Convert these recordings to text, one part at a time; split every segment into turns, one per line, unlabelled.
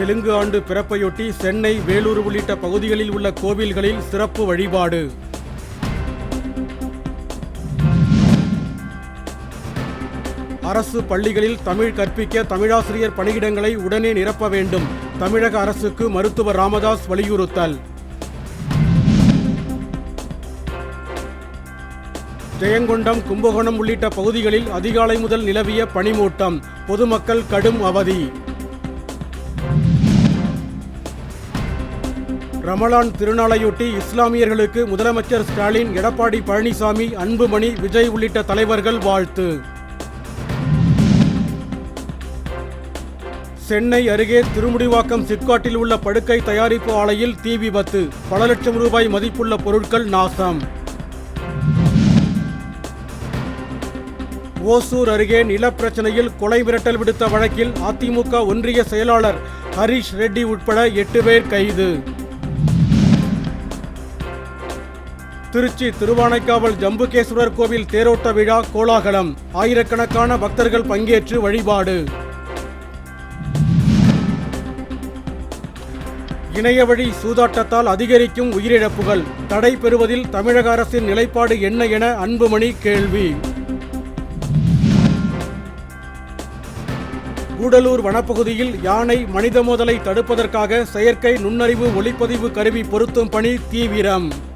தெலுங்கு ஆண்டு பிறப்பையொட்டி சென்னை வேலூர் உள்ளிட்ட பகுதிகளில் உள்ள கோவில்களில் சிறப்பு வழிபாடு. அரசு பள்ளிகளில் தமிழ் கற்பிக்க தமிழாசிரியர் பணியிடங்களை உடனே நிரப்ப வேண்டும். தமிழக அரசுக்கு மருத்துவர் ராமதாஸ் வலியுறுத்தல். ஜெயங்கொண்டம் கும்பகோணம் உள்ளிட்ட பகுதிகளில் அதிகாலை முதல் நிலவிய பனிமூட்டம். பொதுமக்கள் கடும் அவதி. ரமலான் திருநாளையொட்டி இஸ்லாமியர்களுக்கு முதலமைச்சர் ஸ்டாலின் எடப்பாடி பழனிசாமி அன்புமணி விஜய் உள்ளிட்ட தலைவர்கள் வாழ்த்து. சென்னை அருகே திருமுடிவாக்கம் சிப்காட்டில் உள்ள படுக்கை தயாரிப்பு ஆலையில் தீ விபத்து. பல லட்சம் ரூபாய் மதிப்புள்ள பொருட்கள் நாசம். ஓசூர் அருகே நிலப்பிரச்சனையில் கொலை மிரட்டல் விடுத்த வழக்கில் அதிமுக ஒன்றிய செயலாளர் ஹரிஷ் ரெட்டி உட்பட எட்டு பேர் கைது. திருச்சி திருவானைக்காவல் ஜம்புகேஸ்வரர் கோவில் தேரோட்ட விழா கோலாகலம். ஆயிரக்கணக்கான பக்தர்கள் பங்கேற்று வழிபாடு. இணையவழி சூதாட்டத்தால் அதிகரிக்கும் உயிரிழப்புகள். தடை பெறுவதில் தமிழக அரசின் நிலைப்பாடு என்ன என அன்புமணி கேள்வி. கூடலூர் வனப்பகுதியில் யானை மனித மோதலை தடுப்பதற்காக செயற்கை நுண்ணறிவு ஒளிப்பதிவு கருவி பொருத்தும் பணி தீவிரம்.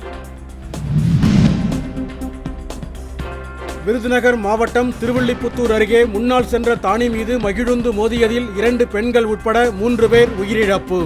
விருதுநகர் மாவட்டம் திருவில்லிபுத்தூர் அருகே முன்னால் சென்ற தானி மீது மகிழுந்து மோதியதில் இரண்டு பெண்கள் உட்பட மூன்று பேர் உயிரிழப்பு.